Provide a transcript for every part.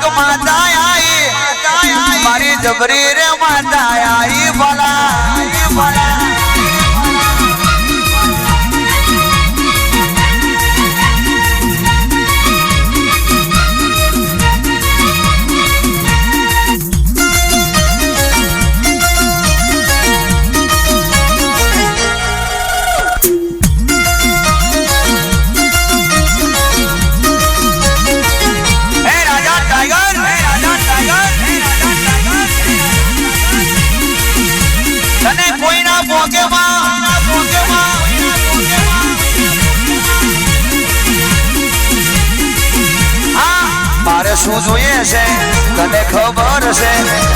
ખતરનાક માતા આઈ. મારી જબરી રે માતા આઈ ભલા ભલા. શું જોઈએ છે? તને ખબર છે?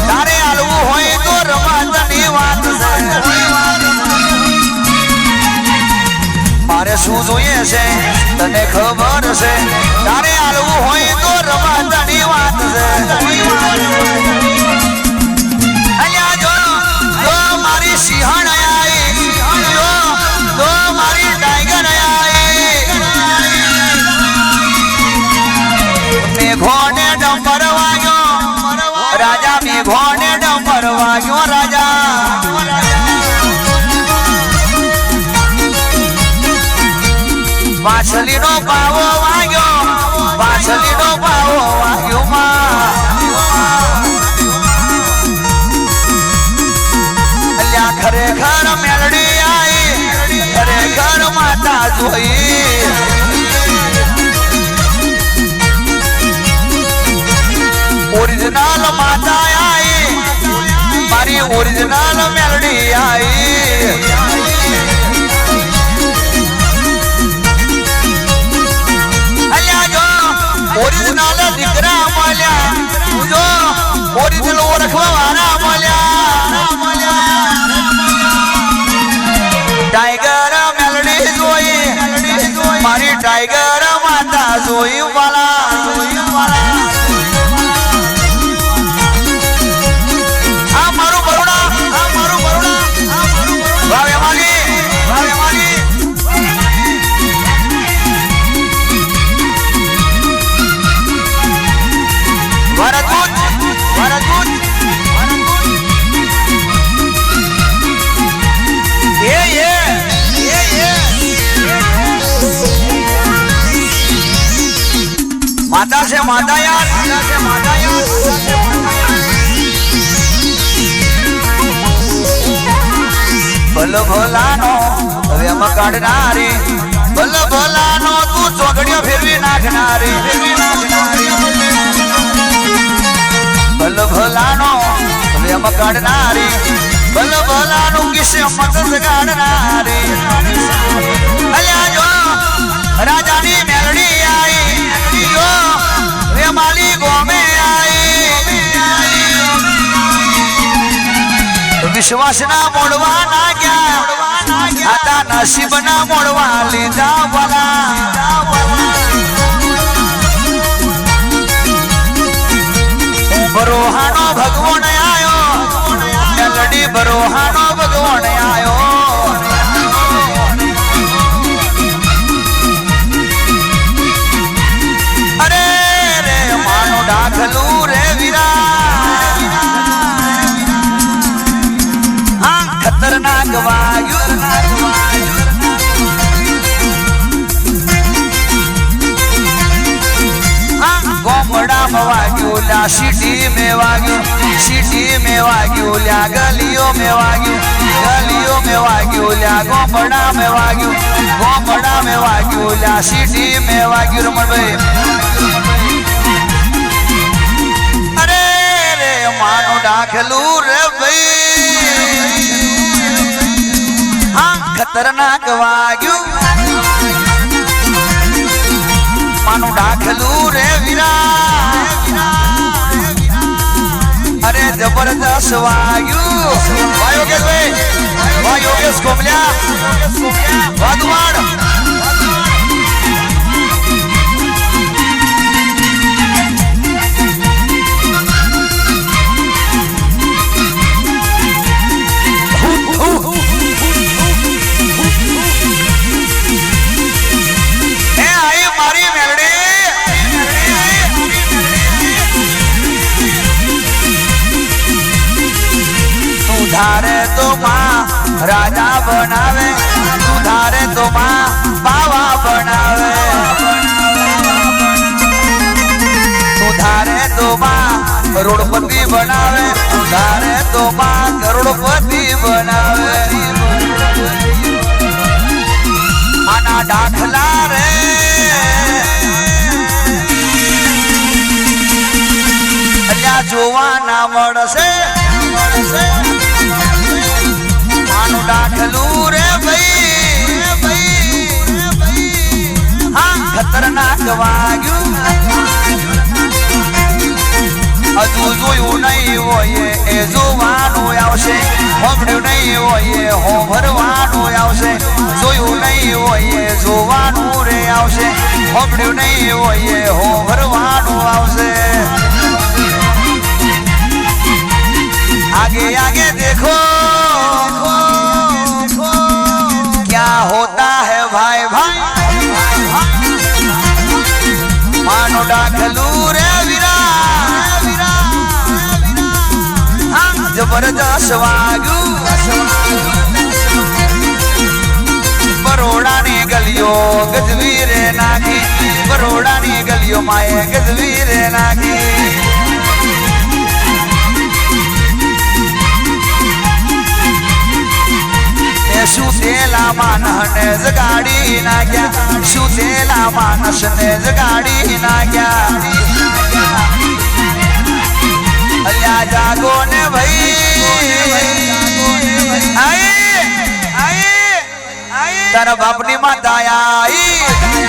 તારે આલવું હોય તો રમાતની વાત છે. મારે શું જોઈએ છે? તને ખબર છે? તારે આલવું હોય તો રમાતની વાત છે. વાછલીનો પાવો વાગ્યો. વાછલીનો પાવો વાગ્યો માં. ખરેખર મેલડી આવી ખરેખર માતા જોઈ. ઓરિજિનલ માતા આઈ. મારી ઓરિજિનલ મેલડી આઈ. ઓરિજિનલ ઓળખવા વાળા મળ્યા માતા છે માતા યાર માતા માતા માતા માતા યાર. ભલ ભલાનો, હવે આમાં કાઢનારી ભલ ભલાનો, તું ચોગડીઓ ફેરવી નાખનારે ફેરવી ભલ ભલાનો, હવે અમે ભલો ભોલાનો કિસ્સે કિસ્મત ગાડનારી વિશ્વાસના મોડવા ના ગયા. આતા નસીબના મોડવા લીધા. લ્યા સિટી મેં વાગ્યું સિટી મેં વાગ્યું લ્યા ગલીઓ મેં વાગ્યું ગલીઓ મેં વાગ્યું લ્યા ગોપડા મેં વાગ્યું ગોપડા મેં વાગ્યું લ્યા સિટી મેં વાગ્યું રમણભાઈ અરે રે માનું દાખલું રે ભાઈ હા ખતરનાક વાગ્યું માનું ડાખલું રે વીરા જબરદસ્ત વાગ્યું વાહ યોગેશ ભાઈ વાહ યોગેશ કોમલ્યા વાદવાડ તો માં રાજા બનાવે તું તો માં બાવા બનાવે. તું તો માં કરોડપતિ બનાવે તું તો માં કરોડપતિ બનાવે. આના દાખલા રે. જોવાના મળશે. દાખલું રે ભાઈ હા, ખતરનાક વાગ્યું. હજુ જોયું નહીં હોય એ જોવાનું આવશે. હોંભળ્યું નહીં હોય હોંભરવાનું આવશે. જોયું નહીં હોય જોવાનું રે આવશે. હોંભળ્યું નહીં હોય એ નું રે વીરા જબરદસ્ત વાગ્યું. બરોડાની ગલીઓ ગજવી નાખી. બરોડાની ગલીઓ માએ ગજવી રે માનસને જગાડી નાખ્યા. શું તેલા માનસને જગાડી નાખ્યા. અલ્યા જાગો ને ભાઈ તારા બાપની માતા આઈ